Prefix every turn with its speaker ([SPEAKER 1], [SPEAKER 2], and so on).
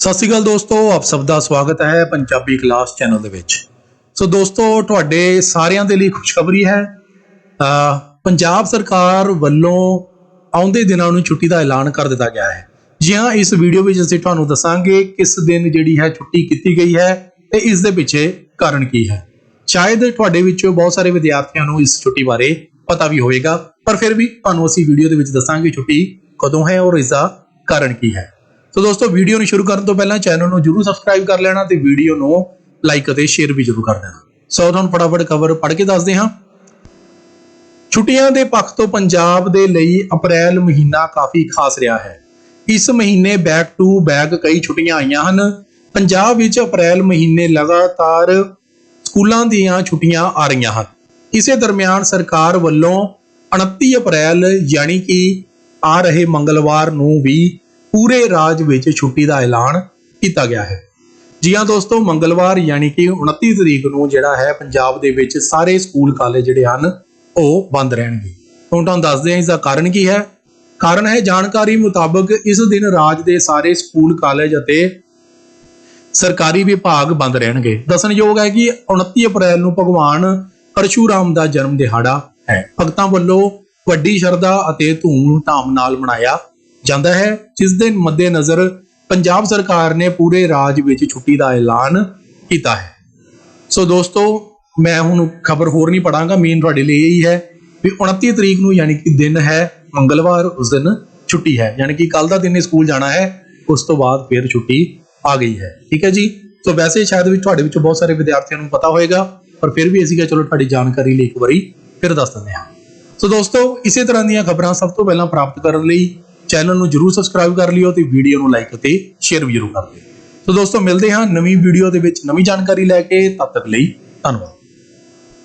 [SPEAKER 1] ਸਤਿ ਸ਼੍ਰੀ ਅਕਾਲ ਦੋਸਤੋ, ਆਪ ਸਭ ਦਾ ਸਵਾਗਤ ਹੈ ਪੰਜਾਬੀ ਕਲਾਸ ਚੈਨਲ ਦੇ ਵਿੱਚ। ਸੋ ਦੋਸਤੋ, ਤੁਹਾਡੇ ਸਾਰਿਆਂ ਦੇ ਲਈ ਖੁਸ਼ਖਬਰੀ ਹੈ। ਪੰਜਾਬ ਸਰਕਾਰ ਵੱਲੋਂ ਆਉਂਦੇ ਦਿਨਾਂ ਨੂੰ ਛੁੱਟੀ ਦਾ ਐਲਾਨ ਕਰ ਦਿੱਤਾ ਗਿਆ ਹੈ। ਜੀ ਹਾਂ, ਇਸ ਵੀਡੀਓ ਵਿੱਚ ਅਸੀਂ ਤੁਹਾਨੂੰ ਦੱਸਾਂਗੇ ਕਿਸ ਦਿਨ ਜਿਹੜੀ ਹੈ ਛੁੱਟੀ ਕੀਤੀ ਗਈ ਹੈ ਤੇ ਇਸ ਦੇ ਪਿੱਛੇ ਕਾਰਨ ਕੀ ਹੈ। ਸ਼ਾਇਦ ਤੁਹਾਡੇ ਵਿੱਚੋਂ ਬਹੁਤ ਸਾਰੇ ਵਿਦਿਆਰਥੀਆਂ ਨੂੰ ਇਸ ਛੁੱਟੀ ਬਾਰੇ ਪਤਾ ਵੀ ਹੋਵੇਗਾ, ਪਰ ਫਿਰ ਵੀ ਤੁਹਾਨੂੰ ਅਸੀਂ ਵੀਡੀਓ ਦੇ ਵਿੱਚ ਦੱਸਾਂਗੇ ਛੁੱਟੀ ਕਦੋਂ ਹੈ ਔਰ ਇਸ ਦਾ ਕਾਰਨ ਕੀ ਹੈ। ਸੋ ਦੋਸਤੋ ਵੀਡੀਓ ਨੂੰ ਸ਼ੁਰੂ ਕਰਨ ਤੋਂ ਪਹਿਲਾਂ ਚੈਨਲ ਨੂੰ ਜਰੂਰ ਸਬਸਕ੍ਰਾਈਬ ਕਰ ਲੈਣਾ ਤੇ ਵੀਡੀਓ ਨੂੰ ਲਾਈਕ ਅਤੇ ਸ਼ੇਅਰ ਵੀ ਜਰੂਰ ਕਰ ਦੇਣਾ। ਸੋ ਤੁਹਾਨੂੰ ਫਟਾਫਟ ਖਬਰ ਪੜ੍ਹ ਕੇ ਦੱਸਦੇ ਹਾਂ। ਛੁੱਟੀਆਂ ਦੇ ਪੱਖ ਤੋਂ ਪੰਜਾਬ ਦੇ ਲਈ ਅਪ੍ਰੈਲ ਮਹੀਨਾ ਕਾਫੀ ਖਾਸ ਰਿਹਾ ਹੈ। ਇਸ ਮਹੀਨੇ ਬੈਕ ਟੂ ਬੈਕ ਕਈ ਛੁੱਟੀਆਂ ਆਈਆਂ ਹਨ। ਪੰਜਾਬ ਵਿੱਚ ਅਪ੍ਰੈਲ ਮਹੀਨੇ ਲਗਾਤਾਰ ਸਕੂਲਾਂ ਦੀਆਂ ਛੁੱਟੀਆਂ ਆ ਰਹੀਆਂ ਹਨ। ਇਸੇ ਦਰਮਿਆਨ ਸਰਕਾਰ ਵੱਲੋਂ 29 ਅਪ੍ਰੈਲ ਯਾਨੀ ਕਿ ਆ ਰਹੇ ਮੰਗਲਵਾਰ ਨੂੰ ਵੀ ਪੂਰੇ ਰਾਜ ਵਿੱਚ ਛੁੱਟੀ ਦਾ ਐਲਾਨ ਕੀਤਾ ਗਿਆ ਹੈ। ਜੀ ਹਾਂ ਦੋਸਤੋ, ਮੰਗਲਵਾਰ ਯਾਨੀ ਕਿ 29 ਤਰੀਕ ਨੂੰ ਜਿਹੜਾ ਹੈ ਪੰਜਾਬ ਦੇ ਵਿੱਚ ਸਾਰੇ ਸਕੂਲ ਕਾਲਜ ਜਿਹੜੇ ਹਨ, ਉਹ ਬੰਦ ਰਹਿਣਗੇ। ਹੁਣ ਤੁਹਾਨੂੰ ਦੱਸਦੇ ਹਾਂ ਇਸ ਦਾ ਕਾਰਨ ਕੀ ਹੈ। ਕਾਰਨ ਹੈ, ਜਾਣਕਾਰੀ ਮੁਤਾਬਕ ਇਸ ਦਿਨ ਰਾਜ ਦੇ ਸਾਰੇ ਸਕੂਲ ਕਾਲਜ ਅਤੇ ਸਰਕਾਰੀ ਵਿਭਾਗ ਬੰਦ ਰਹਿਣਗੇ। ਦੱਸਣਯੋਗ ਹੈ ਕਿ 29 ਅਪ੍ਰੈਲ ਨੂੰ ਭਗਵਾਨ ਪਰਸ਼ੂਰਾਮ ਦਾ ਜਨਮ ਦਿਹਾੜਾ ਹੈ। ਭਗਤਾਂ ਵੱਲੋਂ ਵੱਡੀ ਸ਼ਰਧਾ ਅਤੇ ਧੂਮ-ਧਾਮ ਨਾਲ ਮਨਾਇਆ ਜਾਂਦਾ ਹੈ, ਜਿਸ ਦੇ ਮੱਦੇਨਜ਼ਰ ਪੰਜਾਬ ਸਰਕਾਰ ਨੇ ਪੂਰੇ ਰਾਜ ਵਿੱਚ ਛੁੱਟੀ ਦਾ ਐਲਾਨ ਕੀਤਾ ਹੈ। ਸੋ ਦੋਸਤੋ, ਮੈਂ ਹੁਣ ਖਬਰ ਹੋਰ ਨਹੀਂ ਪੜਾਂਗਾ ਮੇਨ ਤੁਹਾਡੇ ਲਈ ਇਹੀ ਹੈ ਵੀ 29 ਤਰੀਕ ਨੂੰ ਯਾਨੀ ਕਿ ਦਿਨ ਹੈ, ਮੰਗਲਵਾਰ, ਉਸ ਦਿਨ ਛੁੱਟੀ ਹੈ। ਯਾਨੀ ਕਿ ਕੱਲ ਦਾ ਦਿਨ ਸਕੂਲ ਜਾਣਾ ਹੈ, ਉਸ ਤੋਂ ਬਾਅਦ ਫਿਰ ਛੁੱਟੀ ਆ ਗਈ ਹੈ। ਠੀਕ ਹੈ ਜੀ? ਸੋ ਵੈਸੇ ਸ਼ਾਇਦ ਵੀ ਤੁਹਾਡੇ ਵਿੱਚੋਂ ਬਹੁਤ ਸਾਰੇ ਵਿਦਿਆਰਥੀਆਂ ਨੂੰ ਪਤਾ ਹੋਵੇਗਾ ਪਰ ਫਿਰ ਵੀ ਅਸੀਂ ਕਿਹਾ ਚਲੋ ਤੁਹਾਡੀ ਜਾਣਕਾਰੀ ਲਈ ਇੱਕ ਵਾਰੀ ਫਿਰ ਦੱਸ ਦਿੰਦੇ ਹਾਂ। ਸੋ ਦੋਸਤੋ, ਇਸੇ ਤਰ੍ਹਾਂ ਦੀਆਂ ਖਬਰਾਂ ਸਭ ਤੋਂ ਪਹਿਲਾਂ ਪ੍ਰਾਪਤ ਕਰਨ ਲਈ ਚੈਨਲ ਨੂੰ ਜਰੂਰ ਸਬਸਕ੍ਰਾਈਬ ਕਰ ਲਿਓ ਤੇ ਵੀਡੀਓ ਨੂੰ ਲਾਈਕ ਅਤੇ ਸ਼ੇਅਰ ਵੀ ਜਰੂਰ ਕਰ ਦਿਓ ਸੋ ਦੋਸਤੋ, ਮਿਲਦੇ ਹਾਂ ਨਵੀਂ ਵੀਡੀਓ ਦੇ ਵਿੱਚ ਨਵੀਂ ਜਾਣਕਾਰੀ ਲੈ ਕੇ, ਤਦ ਤੱਕ ਲਈ ਧੰਨਵਾਦ।